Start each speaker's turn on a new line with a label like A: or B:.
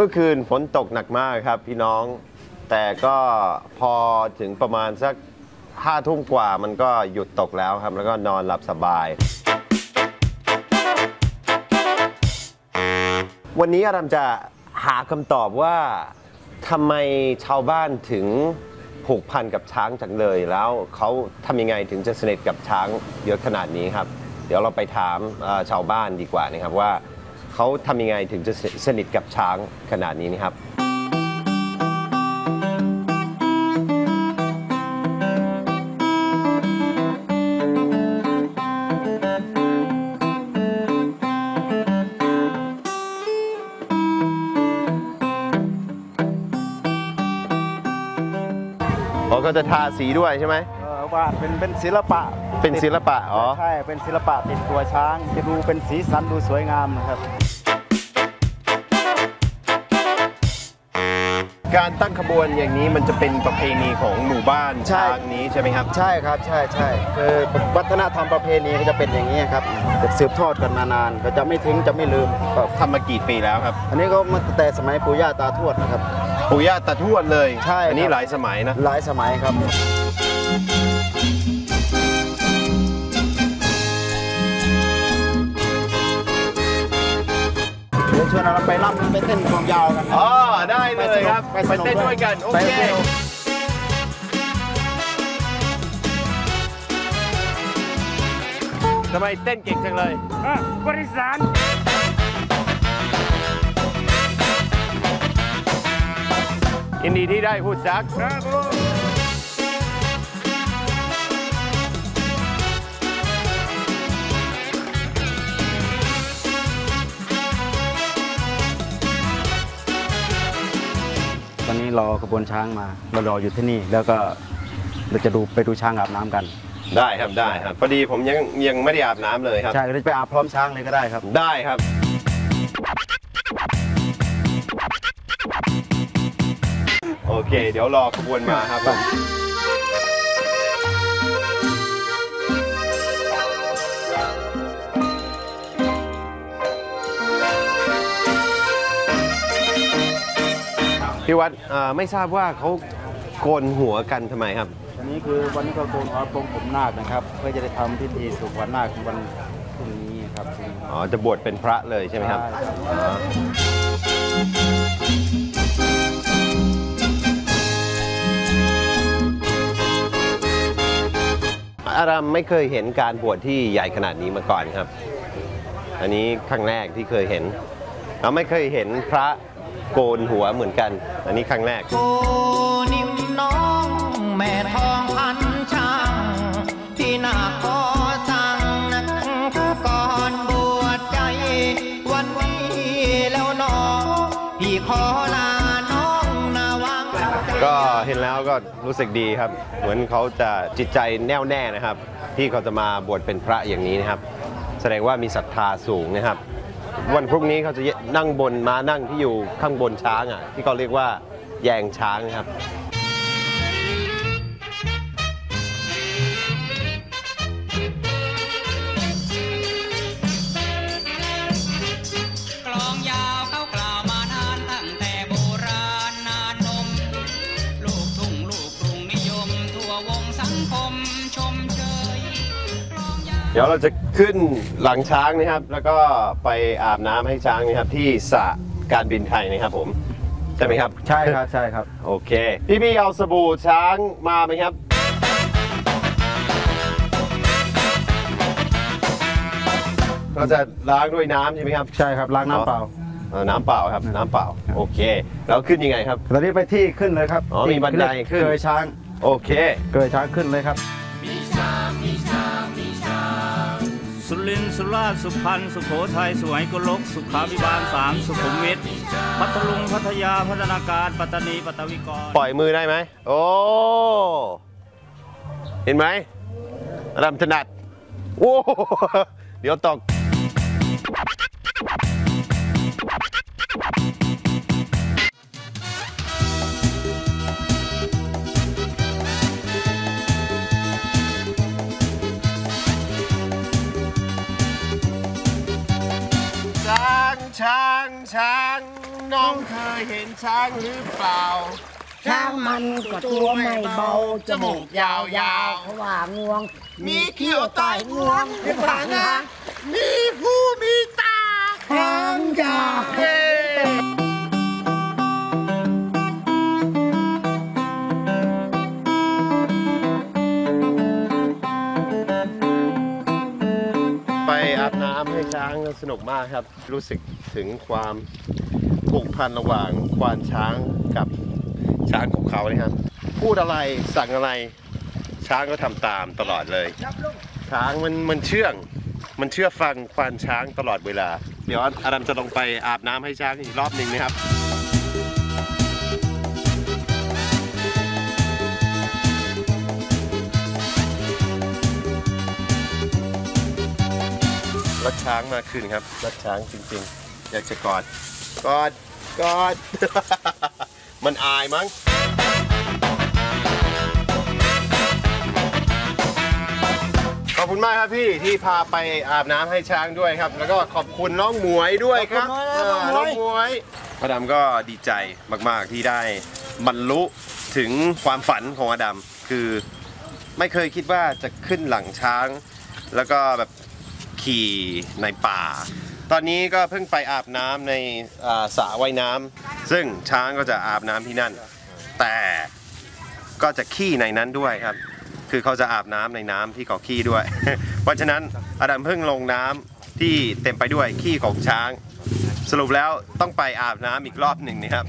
A: มื่อคืนฝนตกหนักมากครับพี่น้อง แต่ก็พอถึงประมาณสักห้าทุ่มกว่ามันก็หยุดตกแล้วครับ แล้วก็นอนหลับสบาย วันนี้อารามจะหาคำตอบว่าทำไมชาวบ้านถึงผูกพันกับช้างจังเลยแล้วเขาทำยังไงถึงจะสนิทกับช้างเยอะขนาดนี้ครับ เดี๋ยวเราไปถามชาวบ้านดีกว่านะครับว่า เขาทำยังไงถึงจะสนิทกับช้างขนาดนี้นะครับอ๋อก็จะทาสีด้วยใช่ไหม
B: วาดเป็นเป็นศิลปะ
A: เป็นศิลปะอ๋อ
B: ใช่เป็นศิลปะติดตัวช้าง จะดูเป็นสีสันดูสวยงามนะครับ
A: การตั้งขบวนอย่างนี้มันจะเป็นประเพณีของหมู่บ้าน
B: ใช่
A: ช้างนี้ใช่ไหมครับ
B: ใช่ครับใช่ใช่คือวัฒนธรรมประเพณีก็จะเป็นอย่างนี้ครับจะสืบทอดกันมานานก็จะไม่ทิ้งจะไม่ลืมครับ
A: ทำมากี่ปีแล้วครับ
B: อันนี้ก็มาตั้งแต่สมัยปู่ย่าตาทวดนะครับ
A: ปู่ย่าตาทวดเลย
B: ใช่
A: อันนี้
B: ครับ
A: หลายสมัยนะ
B: หลายสมัยครับ ดี๋ยวชวนเราไปรับไปเต้นกลองยาวกัน
A: อ๋อได้เลยครับ
B: ไป
A: ไป
B: สนุก
A: เต้นด้วยกัน โอ
B: ไป
A: เค
B: สนุก
A: ทำไมเต้นเก่งจังเลย
C: บริสาร
A: ยินดีที่ได้พูดจัก
C: ครับ
B: นนี้รอขบวนช้างมาเรารออยู่ที่นี่ แล้วก็เราจะดูไปดูช้างอาบน้ำกัน
A: ได้ครับได้ครับพอดีผมยังยังไม่ได้อาบน้ำเลยครับ
B: ใช่เราจะไปอาบพร้อมช้างเลยก็ได้ครับ
A: ได้ครับ โอเค เดี๋ยวรอขบวนมาครับผม พี่วัดเอ่อไม่ทราบว่าเขาโกนหัวกันทำไมครับ
B: อันนี้คือวันนี้ก็โกนหัวปรงผมนาคนะครับ เพื่อจะได้ทำพิธีสุขวันนาควันพรุ่งนี้ครับพรุ่งนี้
A: อ๋อ จะบวชเป็นพระเลยใช่ไหมครับ
B: ใช่ครับ
A: อ๋ออารามไม่เคยเห็นการบวชที่ใหญ่ขนาดนี้มาก่อนครับ อันนี้ครั้งแรกที่เคยเห็นเราไม่เคยเห็นพระ โกนหัวเหมือนกัน อันนี้ครั้งแรก
D: โกนิ้วน้องแม่ทองพันช่างที่หน้าขอสั่งนักก่อนบวชใจ วันนี้แล้วน้องพี่ขอลาน้องนาวัง
A: ก็เห็นแล้วก็รู้สึกดีครับ เหมือนเขาจะจิตใจแน่วแน่นะครับ ที่เขาจะมาบวชเป็นพระอย่างนี้นะครับ แสดงว่ามีศรัทธาสูงนะครับ วันพรุ่งนี้เขาจะนั่งบนมานั่งที่อยู่ข้างบนช้างอะที่เขาเรียกว่าแยงช้างนะครับ ดี๋ยวเราจะขึ้นหลังช้างนะครับ แล้วก็ไปอาบน้ำให้ช้างนะครับ ที่สระการบินไทยนะครับผม ใช่ไหมครับ
B: ใช่ครับใช่ครับ
A: โอเค พี่พี่ๆเอาสบู่ช้างมาไหมครับ เราจะล้างด้วยน้ำใช่ไหมครับ
B: ใช่ครับล้างน้ำเปล่า
A: เอ่อน้ำเปล่าครับ น้ำเปล่า โอเค แล้วขึ้นยังไงครับ
B: ตอนนี้ไปที่ขึ้นเลยครับ
A: อ๋อมีบันไดขึ้น
B: เกยช้าง
A: โอเค
B: เกยช้างขึ้นเลยครับ
C: สุ รินทร์สุราษฎร์สุพรรณสุโขทัยสวยกุลก สุขาพิบาลสามสุขุมวิทพัทลุงพัทยาพัฒนาการปัตตานีปัตตวิกร
A: ปล่อยมือได้ไหมโอ้เห็นไหมรำถนัดโอ้เดี๋ยวตก น้องเคยยเห็นช้างหรือเปล่า
E: ช้างมันก็ตัวไม่เบาจมูกยาวๆเพราะว่างวง
A: มีเขี้ยวใต้งวงเป็นผานะมีผู้มีตา
E: ทางยา
A: เฮ้ไปอาบน้ำให้ช้างสนุกมากครับ รู้สึกถึงความ ผูกพันระหว่างควานช้างกับช้างของเขานะครับ พูดอะไรสั่งอะไร ช้างก็ทำตามตลอดเลย ช้างมันมันเชื่อง มันเชื่อฟังควานช้างตลอดเวลา เดี๋ยวอาดัมจะลงไปอาบน้ำให้ช้างอีกรอบหนึ่งนะครับรักช้างมากขึ้นครับรักช้างจริงๆ อยากจะกอด กอดกอด มันอายมั้งขอบคุณมากครับพี่ที่พาไปอาบน้ำให้ช้างด้วยครับ แล้วก็ขอบคุณน้องหมวยด้วยครับ
B: ขอบคุณมากครับน้องหมวยา
A: น้องหมวยอดัมก็ดีใจมากๆที่ได้บรรลุถึงความฝันของอดัมคือไม่เคยคิดว่าจะขึ้นหลังช้าง แล้วก็แบบขี่ในป่า ตอนนี้ก็เพิ่งไปอาบน้ำในอ่าสระว่ายน้ำซึ่งช้างก็จะอาบน้ำที่นั่น แต่ก็จะขี้ในนั้นด้วยครับ คือเขาจะอาบน้ำในน้ำที่เขาขี้ด้วย เพราะฉะนั้นอดัมเพิ่งลงน้ำที่เต็มไปด้วยขี้ของช้าง สรุปแล้วต้องไปอาบน้ำอีกรอบหนึ่งนะครับ